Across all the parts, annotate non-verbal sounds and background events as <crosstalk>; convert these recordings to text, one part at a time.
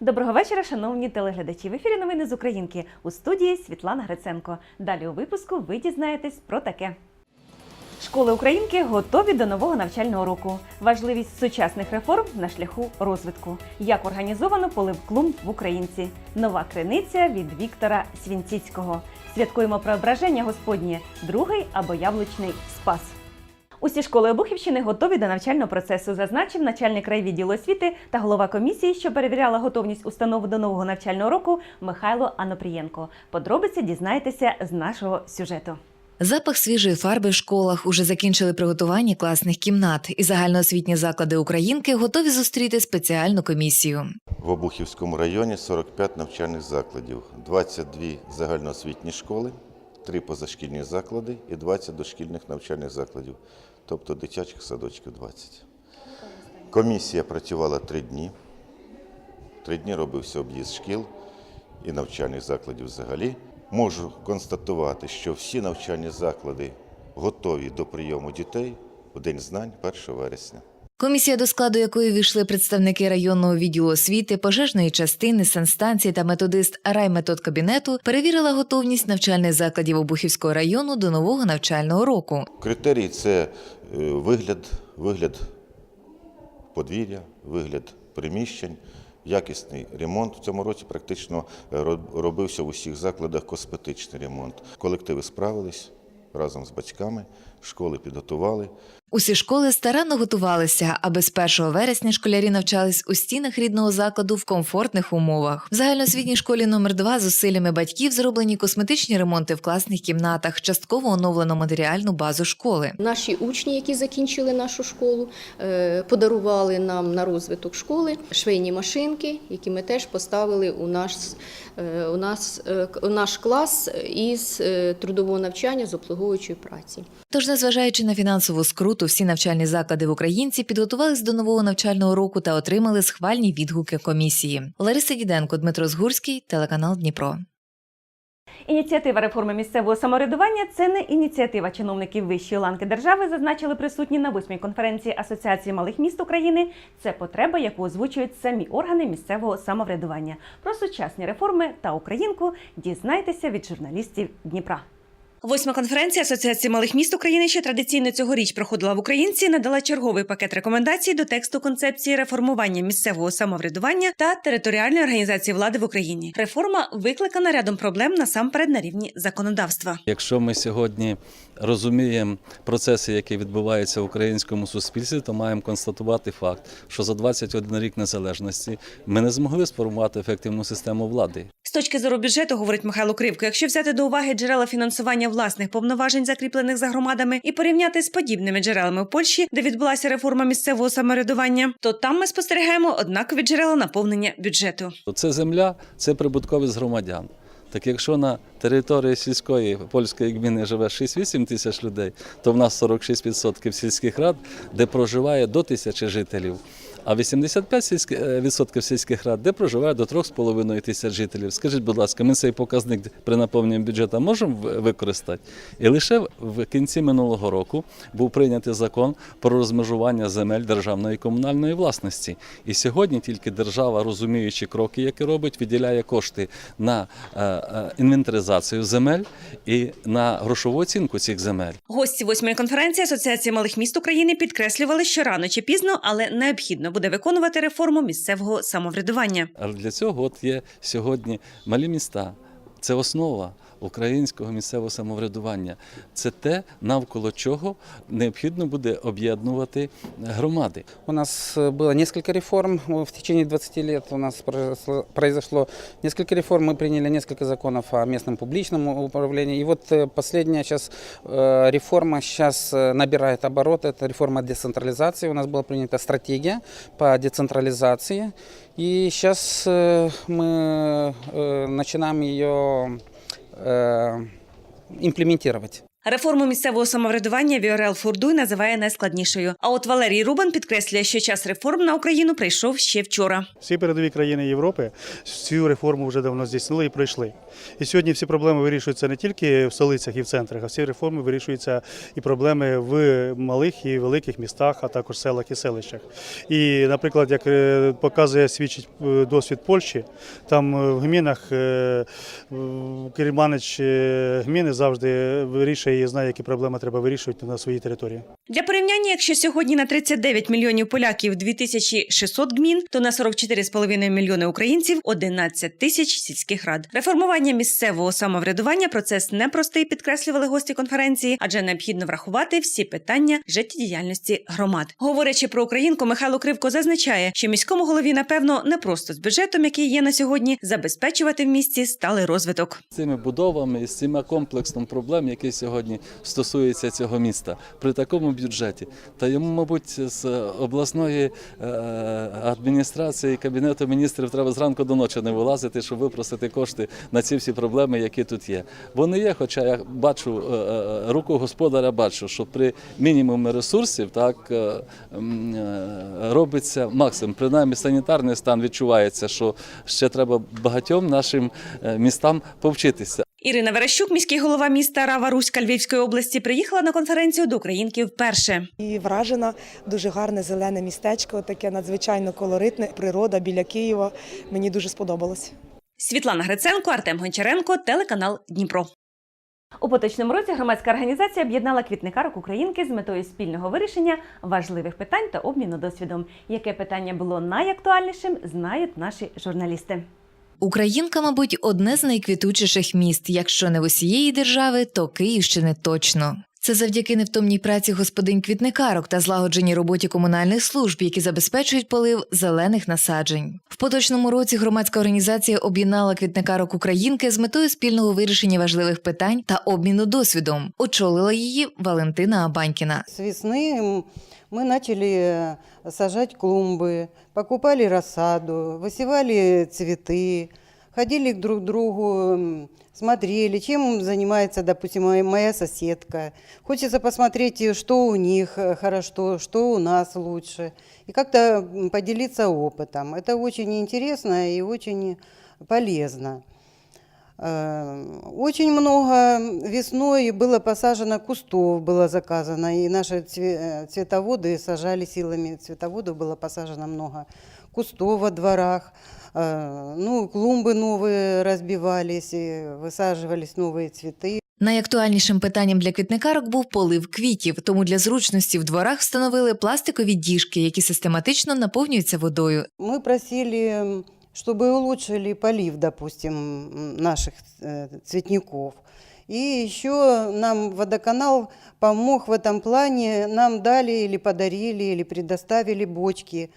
Доброго вечора, шановні телеглядачі. В ефірі новини з Українки у студії Світлана Гриценко. Далі у випуску ви дізнаєтесь про таке. Школи Українки готові до нового навчального року. Важливість сучасних реформ на шляху розвитку. Як організовано полив клумб в Українці. Нова криниця від Віктора Свінціцького. Святкуємо преображення Господнє, другий або яблучний спас. Усі школи Обухівщини готові до навчального процесу, зазначив начальник райвідділу освіти та голова комісії, що перевіряла готовність установ до нового навчального року Михайло Анопрієнко. Подробиці дізнаєтеся з нашого сюжету. Запах свіжої фарби в школах уже закінчили приготування класних кімнат, і загальноосвітні заклади Українки готові зустріти спеціальну комісію. В Обухівському районі 45 навчальних закладів, 22 загальноосвітні школи, 3 позашкільні заклади і 20 дошкільних навчальних закладів, тобто дитячих садочків 20. Комісія працювала 3 дні. Три дні робився об'їзд шкіл і навчальних закладів взагалі. Можу констатувати, що всі навчальні заклади готові до прийому дітей в День знань 1 вересня. Комісія, до складу якої війшли представники районного відділу освіти, пожежної частини, санстанції та методист райметодкабінету, перевірила готовність навчальних закладів Обухівського району до нового навчального року. Критерії це е, вигляд, вигляд подвір'я, вигляд приміщень, якісний ремонт. В цьому році практично е, робився в усіх закладах косметичний ремонт. Колективи справились разом з батьками, школи підготували. Усі школи старанно готувалися, аби з 1 вересня школярі навчались у стінах рідного закладу в комфортних умовах. В загальноосвітній школі номер 2 зусиллями батьків зроблені косметичні ремонти в класних кімнатах, частково оновлено матеріальну базу школи. Наші учні, які закінчили нашу школу, е, подарували нам на розвиток школи швейні машинки, які ми теж поставили у наш, е, у нас, е, у наш клас із трудового навчання з обслуговуючої праці. Тож, незважаючи на фінансову скруту, всі навчальні заклади в Українці підготувались до нового навчального року та отримали схвальні відгуки комісії. Лариса Діденко, Дмитро Згурський, телеканал Дніпро. Ініціатива реформи місцевого самоврядування це не ініціатива чиновників вищої ланки держави, зазначили присутні на восьмій конференції Асоціації малих міст України. Це потреба, яку озвучують самі органи місцевого самоврядування. Про сучасні реформи та українку дізнайтеся від журналістів Дніпра. Восьма конференція Асоціації малих міст України, що традиційно цьогоріч проходила в Українці, надала черговий пакет рекомендацій до тексту концепції реформування місцевого самоврядування та територіальної організації влади в Україні. Реформа викликана рядом проблем насамперед на рівні законодавства. Якщо ми сьогодні розуміємо процеси, які відбуваються в українському суспільстві, то маємо констатувати факт, що за 21 рік незалежності ми не змогли сформувати ефективну систему влади. З точки зору бюджету, говорить Михайло Кривко, якщо взяти до уваги джерела фінансування власних повноважень, закріплених за громадами, і порівняти з подібними джерелами в Польщі, де відбулася реформа місцевого самоврядування, то там ми спостерігаємо однакові джерела наповнення бюджету. Це земля, це прибутковість громадян. Так якщо на території сільської польської гміни живе 6-8 тисяч людей, то в нас 46% сільських рад, де проживає до тисячі жителів. А 85% сільські- е, сільських рад, де проживає до 3,5 тисяч жителів. Скажіть, будь ласка, ми цей показник при наповненні бюджету можемо використати? І лише в кінці минулого року був прийнятий закон про розмежування земель державної і комунальної власності. І сьогодні тільки держава, розуміючи кроки, які робить, виділяє кошти на е, е, інвентаризацію земель і на грошову оцінку цих земель. Гості восьмої конференції Асоціації малих міст України підкреслювали, що рано чи пізно, але необхідно буде виконувати реформу місцевого самоврядування. Але для цього от є сьогодні малі міста. Це основа українського місцевого самоврядування. Це те, навколо чого необхідно буде об'єднувати громади. У нас э, было несколько реформ э, в течение 20 лет. У нас произошло, произошло несколько реформ. Мы приняли несколько законов о местном публичном управлении. И вот э, последняя сейчас э, реформа сейчас э, набирает обороты. Это реформа децентрализации. У нас была принята стратегия по децентрализации. И сейчас э, мы э, начинаем ее э, имплементировать. Реформу місцевого самоврядування Віорел Фурдуй називає найскладнішою. А от Валерій Рубан підкреслює, що час реформ на Україну прийшов ще вчора. Всі передові країни Європи цю реформу вже давно здійснили і пройшли. І сьогодні всі проблеми вирішуються не тільки в столицях і в центрах, а всі реформи вирішуються і проблеми в малих і великих містах, а також селах і селищах. І, наприклад, як е, показує свідчить е, досвід Польщі, там е, в гмінах керманич гміни завжди вирішує і знає, які проблеми треба вирішувати на своїй території. Для порівняння, якщо сьогодні на 39 мільйонів поляків 2600 гмін, то на 44,5 мільйони українців 11 тисяч сільських рад. Реформування місцевого самоврядування процес непростий, підкреслювали гості конференції, адже необхідно врахувати всі питання життєдіяльності громад. Говорячи про Українку, Михайло Кривко зазначає, що міському голові напевно не просто з бюджетом, який є на сьогодні, забезпечувати в місті сталий розвиток. з цими будовами з цим комплексом проблем, які сьогодні стосуються цього міста при такому бюджеті. Та йому, мабуть, з обласної е, адміністрації кабінету міністрів треба зранку до ночі не вилазити, щоб випросити кошти на ці всі проблеми, які тут є. Вони є, хоча я бачу е, е, руку господаря, бачу, що при мінімумі ресурсів так робиться максимум. Принаймні санітарний стан відчувається, що ще треба багатьом нашим містам повчитися. Ірина Верещук, міський голова міста Рава Руська Львівської області, приїхала на конференцію до українки вперше. І вражена дуже гарне зелене містечко, таке надзвичайно колоритне. Природа біля Києва. Мені дуже сподобалось. Світлана Гриценко, Артем Гончаренко, телеканал Дніпро. У поточному році громадська організація об'єднала квітникарок Українки з метою спільного вирішення важливих питань та обміну досвідом. Яке питання було найактуальнішим, знають наші журналісти. Українка, мабуть, одне з найквітучіших міст, якщо не в усієї держави, то Київщини точно. Це завдяки невтомній праці господинь квітникарок та злагодженій роботі комунальних служб, які забезпечують полив зелених насаджень. В поточному році громадська організація об'єднала квітникарок Українки з метою спільного вирішення важливих питань та обміну досвідом. Очолила її Валентина Абанькіна. С весны м, мы начали э, сажать клумбы, покупали рассаду, высевали цветы, Ходили к друг другу, смотрели, чем занимается, допустим, моя- соседка. Хочется посмотреть, э, что у них э, хорошо, что у нас лучше. И как-то поделиться опытом. Это очень интересно и очень полезно. Э, Очень много весной было посажено кустов, было заказано, и наши цве- цветоводы сажали силами цветоводов, было посажено много кустов во дворах, ну, клумбы новые разбивались, и высаживались новые цветы. Найактуальнішим питанням для квітникарок був полив квітів, тому для зручності в дворах встановили пластикові діжки, які систематично наповнюються водою. Мы просили, м, чтобы улучшили полив, допустим, м, наших э, цветников. И еще нам водоканал помог в этом плане. Нам дали или подарили, или предоставили бочки.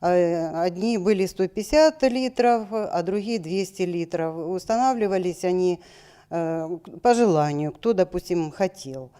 Э, Одни были 150 литров, а другие 200 литров. Устанавливались они э, по желанию, кто, допустим, хотел.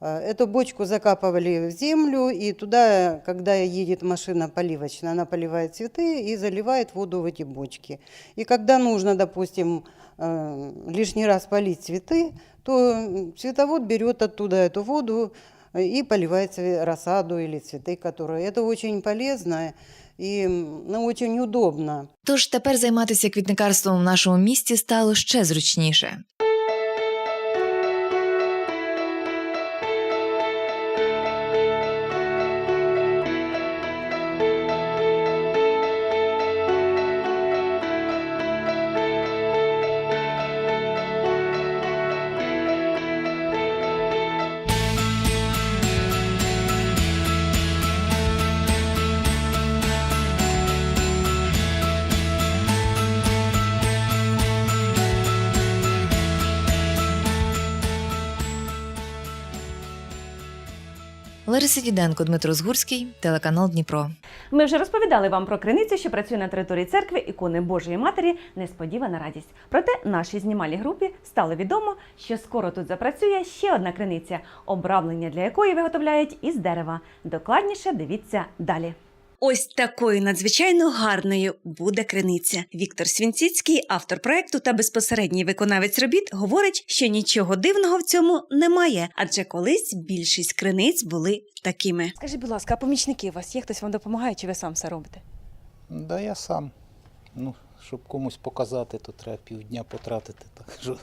Э, Эту бочку закапывали в землю, и туда, когда едет машина поливочная, она поливает цветы и заливает воду в эти бочки. И когда нужно, допустим, лишний раз полить цветы, то цветовод берет оттуда эту воду и поливает рассаду или цветы, которые... Это очень полезно м, ну, очень удобно. Тож тепер займатися квітникарством в нашому місті стало ще зручніше. Лариса Діденко, Дмитро Згурський, телеканал Дніпро. Ми вже розповідали вам про криницю, що працює на території церкви ікони Божої Матері. Несподівана радість. Проте нашій знімальній групі стало відомо, що скоро тут запрацює ще одна криниця, обравлення для якої виготовляють із дерева. Докладніше дивіться далі. Ось такою надзвичайно гарною буде криниця. Віктор Свінціцький, автор проекту та безпосередній виконавець робіт, говорить, що нічого дивного в цьому немає, адже колись більшість криниць були такими. Скажіть, будь ласка, а помічники у вас є? Хтось вам допомагає, чи ви сам все робите? Да я сам. Ну, щоб комусь показати, то треба півдня потратити. Так що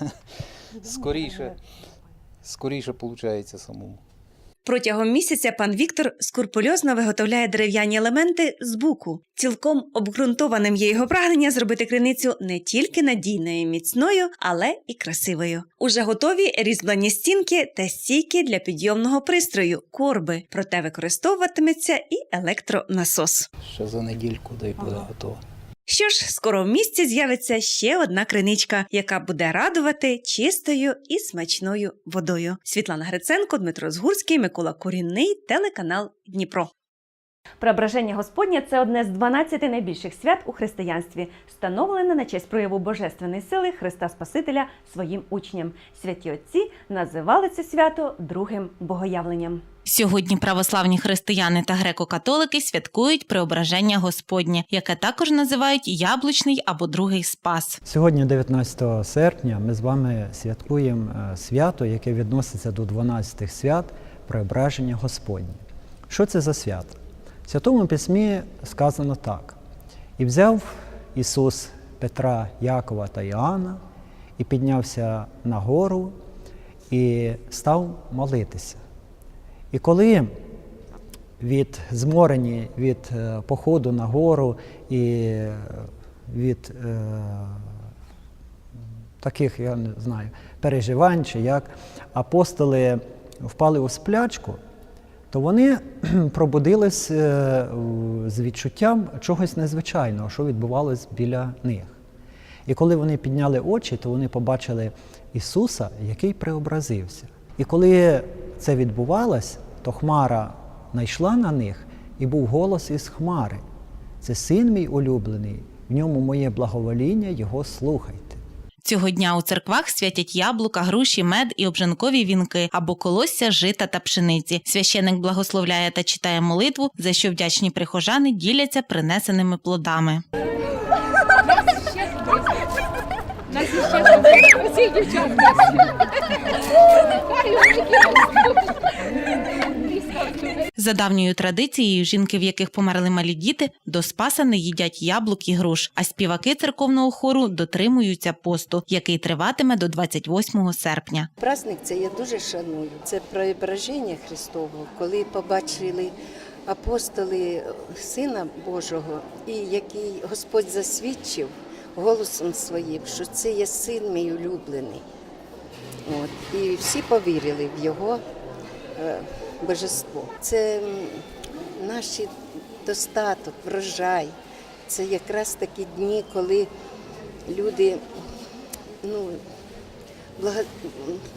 <laughs> скоріше, скоріше виходить самому. Протягом місяця пан Віктор скрупульозно виготовляє дерев'яні елементи з буку. Цілком обґрунтованим є його прагнення зробити криницю не тільки надійною і міцною, але і красивою. Уже готові різьблені стінки та стійки для підйомного пристрою корби. Проте використовуватиметься і електронасос. Ще за недільку дай буде готово. Що ж, скоро в місті з'явиться ще одна криничка, яка буде радувати чистою і смачною водою. Світлана Гриценко, Дмитро Згурський, Микола Корінний, телеканал Дніпро. Преображення Господнє це одне з 12 найбільших свят у християнстві, встановлене на честь прояву божественної сили Христа Спасителя своїм учням. Святі отці називали це свято другим богоявленням. Сьогодні православні християни та греко-католики святкують Преображення Господнє, яке також називають Яблучний або Другий Спас. Сьогодні, 19 серпня, ми з вами святкуємо е, свято, яке відноситься до 12 свят Преображення Господнє. Що це за свято? В Святому Письмі сказано так: і взяв Ісус Петра, Якова та Іоанна, і піднявся на гору і став молитися. І коли від зморені від е, походу на гору і е, від е, таких, я не знаю, переживань чи як апостоли впали у сплячку, то вони <clears throat> пробудились е, з відчуттям чогось незвичайного, що відбувалось біля них. І коли вони підняли очі, то вони побачили Ісуса, який преобразився. І коли це відбувалось, то Хмара найшла на них, і був голос із Хмари. Це син мій улюблений, в ньому моє благовоління, його слухайте. Цього дня у церквах святять яблука, груші, мед і обжанкові вінки або колосся, жита та пшениці. Священик благословляє та читає молитву, за що вдячні прихожани діляться принесеними плодами. За давньою традицією, жінки, в яких померли малі діти, до спаса не їдять яблук і груш, а співаки церковного хору дотримуються посту, який триватиме до 28 серпня. Праздник це я дуже шаную. Це преображення Христового, коли побачили апостоли Сина Божого, і який Господь засвідчив голосом своїм, що це є син мій улюблений. От. І всі повірили в його е, божество. Це наш достаток, врожай. Це якраз такі дні, коли люди ну,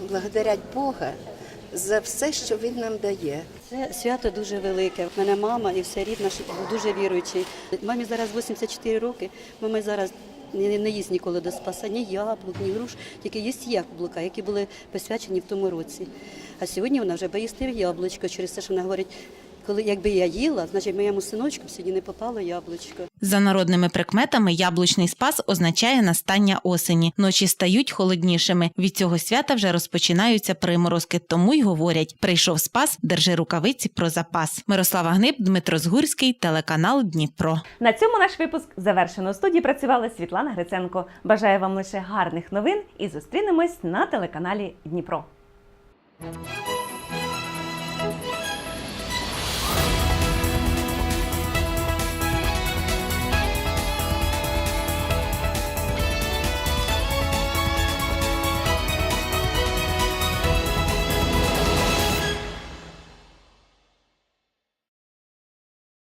благодарять Бога за все, що Він нам дає. Це свято дуже велике. У мене мама і вся рід наш дуже віруючий. Мамі зараз 84 роки. Мама зараз не, не їсть ніколи до спаса ні яблук, ні груш, тільки їсть яблука, які були посвячені в тому році. А сьогодні вона вже боїсти яблучко через те, що вона говорить, коли якби я їла, значить моєму синочку сьогодні не попало яблучко. За народними прикметами, яблучний спас означає настання осені. Ночі стають холоднішими. Від цього свята вже розпочинаються приморозки. Тому й говорять: прийшов спас, держи рукавиці про запас. Мирослава Гниб, Дмитро Згурський, телеканал Дніпро. На цьому наш випуск завершено. У студії працювала Світлана Гриценко. Бажаю вам лише гарних новин і зустрінемось на телеканалі Дніпро.